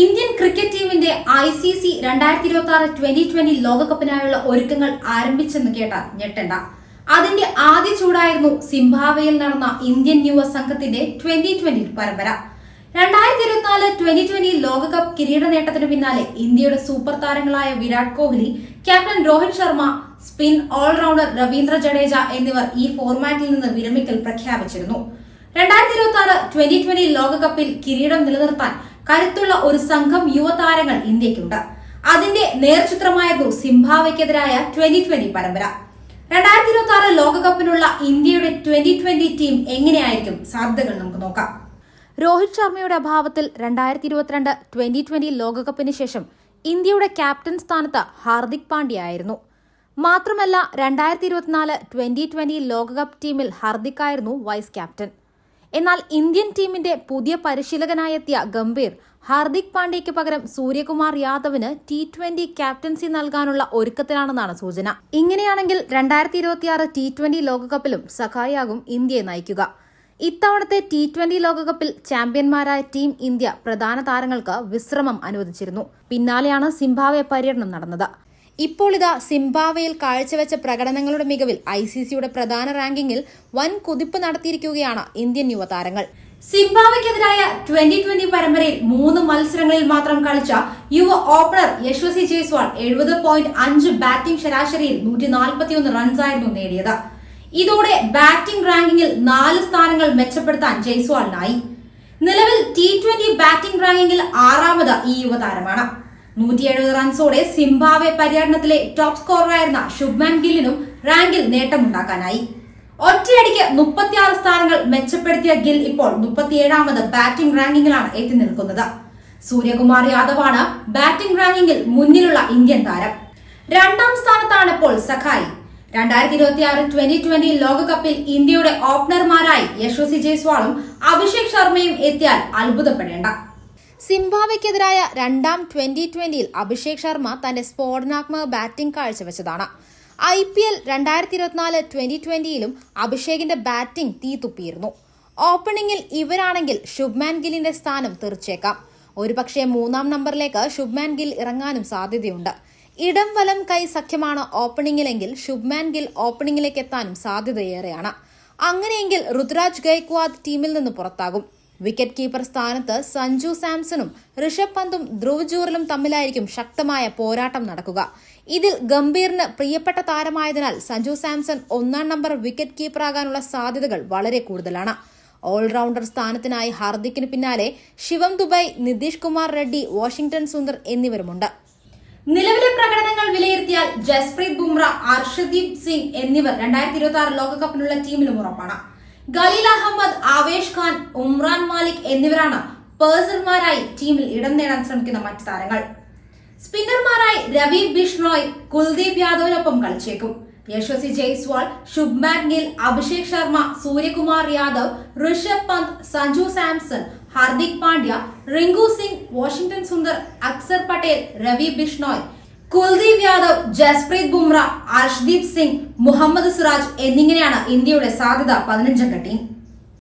Indian cricket ടീമിന്റെ I C C രണ്ടായിരത്തി ഇരുപത്തി ആറ് ട്വന്റി ട്വന്റി ലോകകപ്പിനായുള്ള ഒരുക്കങ്ങൾ ആരംഭിച്ചെന്ന് കേട്ട ഞെട്ടണ്ട. അതിന്റെ ആദ്യ ചൂടായിരുന്നു സിംബാബ്വേയിൽ നടന്ന ഇന്ത്യൻ യുവ സംഘത്തിന്റെ ട്വന്റി ട്വന്റി പരമ്പര. രണ്ടായിരത്തി ഇരുപത്തിനാല് ട്വന്റി ട്വന്റി ലോകകപ്പ് കിരീട നേട്ടത്തിന് പിന്നാലെ ഇന്ത്യയുടെ സൂപ്പർ താരങ്ങളായ Virat Kohli captain Rohit Sharma spin all rounder Ravindra Jadeja എന്നിവർ ഈ ഫോർമാറ്റിൽ നിന്ന് വിരമിക്കൽ പ്രഖ്യാപിച്ചിരുന്നു. രണ്ടായിരത്തി ഇരുപത്തി ആറ് ട്വന്റി ട്വന്റി ലോകകപ്പിൽ കിരീടം നിലനിർത്താൻ കരുത്തുള്ള ഒരു സംഘം യുവതാരങ്ങൾ ഇന്ത്യക്കുണ്ട് അതിന്റെ നേർചിത്രമായിരുന്നു സിംഭാവയ്ക്കെതിരായ ട്വന്റി ട്വന്റി പരമ്പര. രണ്ടായിരത്തി ഇരുപത്തി ആറ് ലോകകപ്പിനുള്ള ഇന്ത്യയുടെ ട്വന്റി ട്വന്റി ടീം എങ്ങനെയായിരിക്കും സാധ്യതകൾ നമുക്ക് നോക്കാം. രോഹിത് ശർമ്മയുടെ അഭാവത്തിൽ രണ്ടായിരത്തി ഇരുപത്തിരണ്ട് ട്വന്റി ട്വന്റി ലോകകപ്പിന് ശേഷം ഇന്ത്യയുടെ ക്യാപ്റ്റൻ സ്ഥാനത്ത് ഹാർദിക് പാണ്ഡ്യ ആയിരുന്നു. മാത്രമല്ല രണ്ടായിരത്തി ഇരുപത്തിനാല് ട്വന്റി ട്വന്റി ലോകകപ്പ് ടീമിൽ ഹാർദിക് ആയിരുന്നു വൈസ് ക്യാപ്റ്റൻ. എന്നാൽ ഇന്ത്യൻ ടീമിന്റെ പുതിയ പരിശീലകനായെത്തിയ ഗംഭീർ ഹാർദിക് പാണ്ഡ്യയ്ക്ക് പകരം സൂര്യകുമാർ യാദവിന് ടി ട്വന്റി ക്യാപ്റ്റൻസി നൽകാനുള്ള ഒരുക്കത്തിലാണെന്നാണ് സൂചന. ഇങ്ങനെയാണെങ്കിൽ രണ്ടായിരത്തി ഇരുപത്തിയാറ് ടി ട്വന്റി ലോകകപ്പിലും സഖായാകും ഇന്ത്യയെ നയിക്കുക. ഇത്തവണത്തെ ടി ട്വന്റി ലോകകപ്പിൽ ചാമ്പ്യന്മാരായ ടീം ഇന്ത്യ പ്രധാന താരങ്ങൾക്ക് വിശ്രമം അനുവദിച്ചിരുന്നു. പിന്നാലെയാണ് സിംബാബ്വെ പര്യടനം നടന്നത്. ഇപ്പോൾ ഇതാ സിംബാവയിൽ കാഴ്ചവെച്ച പ്രകടനങ്ങളുടെ മികവിൽ ഐ സി സിയുടെ പ്രധാന റാങ്കിങ്ങിൽ വൻ കുതിപ്പ് നടത്തിയിരിക്കുകയാണ് ഇന്ത്യൻ യുവതാരങ്ങൾ സിംബാവയ്ക്കെതിരായ ട്വന്റി ട്വന്റി പരമ്പരയിൽ മൂന്ന് മത്സരങ്ങളിൽ മാത്രം കളിച്ച യുവ ഓപ്പണർ യശ്വസി ജയ്സ്വാൾ എഴുപത് പോയിന്റ് അഞ്ച് ബാറ്റിംഗ് ശരാശരിയിൽ നൂറ്റി നാൽപ്പത്തിയൊന്ന് റൺസായിരുന്നു നേടിയത്. ഇതോടെ ബാറ്റിംഗ് റാങ്കിങ്ങിൽ നാല് സ്ഥാനങ്ങൾ മെച്ചപ്പെടുത്താൻ ജയ്സ്വാളിനായി. നിലവിൽ ടി ട്വന്റി ബാറ്റിംഗ് റാങ്കിങ്ങിൽ ആറാമത് ഈ യുവതാരമാണ് നൂറ്റി എഴുപത് റൺസോടെ സിംബാവെ പര്യടനത്തിലെ ടോപ്പ് സ്കോററായിരുന്ന ശുഭ്മാൻ ഗില്ലിനും റാങ്കിൽ നേട്ടമുണ്ടാക്കാനായി. ഒറ്റയടിക്ക് മുപ്പത്തിയാറ് സ്ഥാനങ്ങൾ മെച്ചപ്പെടുത്തിയ ഗിൽ ഇപ്പോൾ മുപ്പത്തിയേഴാമത് ബാറ്റിംഗ് റാങ്കിങ്ങിലാണ് എത്തി നിൽക്കുന്നത്. സൂര്യകുമാർ യാദവാണ് ബാറ്റിംഗ് റാങ്കിങ്ങിൽ മുന്നിലുള്ള ഇന്ത്യൻ താരം. രണ്ടാം സ്ഥാനത്താണ് ഇപ്പോൾ സഖായി. രണ്ടായിരത്തി ഇരുപത്തി ആറ് ട്വന്റി ട്വന്റി ലോകകപ്പിൽ ഇന്ത്യയുടെ ഓപ്പണർമാരായി യശസ്വി ജയ്സ്വാളും അഭിഷേക് ശർമ്മയും എത്തിയാൽ അത്ഭുതപ്പെടേണ്ട. സിംബാബ്വെക്കെതിരായ രണ്ടാം ട്വന്റി ട്വന്റിയിൽ അഭിഷേക് ശർമ്മ തന്റെ സ്ഫോടനാത്മക ബാറ്റിംഗ് കാഴ്ചവെച്ചതാണ്. ഐ പി എൽ രണ്ടായിരത്തി ഇരുപത്തിനാല് ട്വന്റി ട്വന്റിയിലും അഭിഷേകിന്റെ ബാറ്റിംഗ് തീതുപ്പിയിരുന്നു ഓപ്പണിംഗിൽ ഇവരാണെങ്കിൽ ശുഭ്മാൻ ഗില്ലിന്റെ സ്ഥാനം തെറിച്ചേക്കാം. ഒരുപക്ഷെ മൂന്നാം നമ്പറിലേക്ക് ശുഭ്മാൻ ഗിൽ ഇറങ്ങാനും സാധ്യതയുണ്ട്. ഇടം വലം കൈ സഖ്യമാണ് ഓപ്പണിംഗിലെങ്കിൽ ശുഭ്മാൻ ഗിൽ ഓപ്പണിംഗിലേക്ക് എത്താനും സാധ്യതയേറെയാണ്. അങ്ങനെയെങ്കിൽ ഋതുരാജ് ഗൈക്വാദ് ടീമിൽ നിന്ന് പുറത്താകും. വിക്കറ്റ് കീപ്പർ സ്ഥാനത്ത് സഞ്ജു സാംസണും ഋഷഭ് പന്തും ധ്രുവ് ജൂറലും തമ്മിലായിരിക്കും ശക്തമായ പോരാട്ടം നടക്കുക. ഇതിൽ ഗംഭീറിന് പ്രിയപ്പെട്ട താരമായതിനാൽ സഞ്ജു സാംസൺ ഒന്നാം നമ്പർ വിക്കറ്റ് കീപ്പറാകാനുള്ള സാധ്യതകൾ വളരെ കൂടുതലാണ്. ഓൾറൗണ്ടർ സ്ഥാനത്തിനായി ഹാർദിക്കിന് പിന്നാലെ ശിവം ദുബായ് നിതീഷ് കുമാർ റെഡ്ഡി വാഷിംഗ്ടൺ സുന്ദർ എന്നിവരുമുണ്ട്. നിലവിലെ പ്രകടനങ്ങൾ വിലയിരുത്തിയാൽ ജസ്പ്രീത് ബുംറ അർഷദീപ് സിംഗ് എന്നിവർ രണ്ടായിരത്തി ഇരുപത്തി ആറ് ലോകകപ്പിനുള്ള ടീമിലും ഉറപ്പാണ്. ഖലീൽ അഹമ്മദ് ആവേഷ് ഖാൻ ഉമ്രാൻ മാലിക് എന്നിവരാണ് പേഴ്സർമാരായി ടീമിൽ ഇടം നേടാൻ ശ്രമിക്കുന്ന മറ്റ് താരങ്ങൾ. സ്പിന്നർമാരായി രവി ബിഷ്ണോയ് കുൽദീപ് യാദവിനൊപ്പം കളിച്ചേക്കും. യശസ്വി ജയ്സ്വാൾ ശുഭ്മാൻ ഗിൽ അഭിഷേക് ശർമ്മ സൂര്യകുമാർ യാദവ് ഋഷഭ് പന്ത് സഞ്ജു സാംസൺ ഹാർദിക് പാണ്ഡ്യ റിങ്കു സിംഗ് വാഷിംഗ്ടൺ സുന്ദർ അക്സർ പട്ടേൽ രവി ബിഷ്ണോയ് കുൽദീപ് യാദവ് ജസ്പ്രീത് ബുംറ അർഷ്ദീപ് സിംഗ് മുഹമ്മദ് സിറാജ് എന്നിങ്ങനെയാണ് ഇന്ത്യയുടെ സാധ്യത പതിനഞ്ചംഗ ടീം.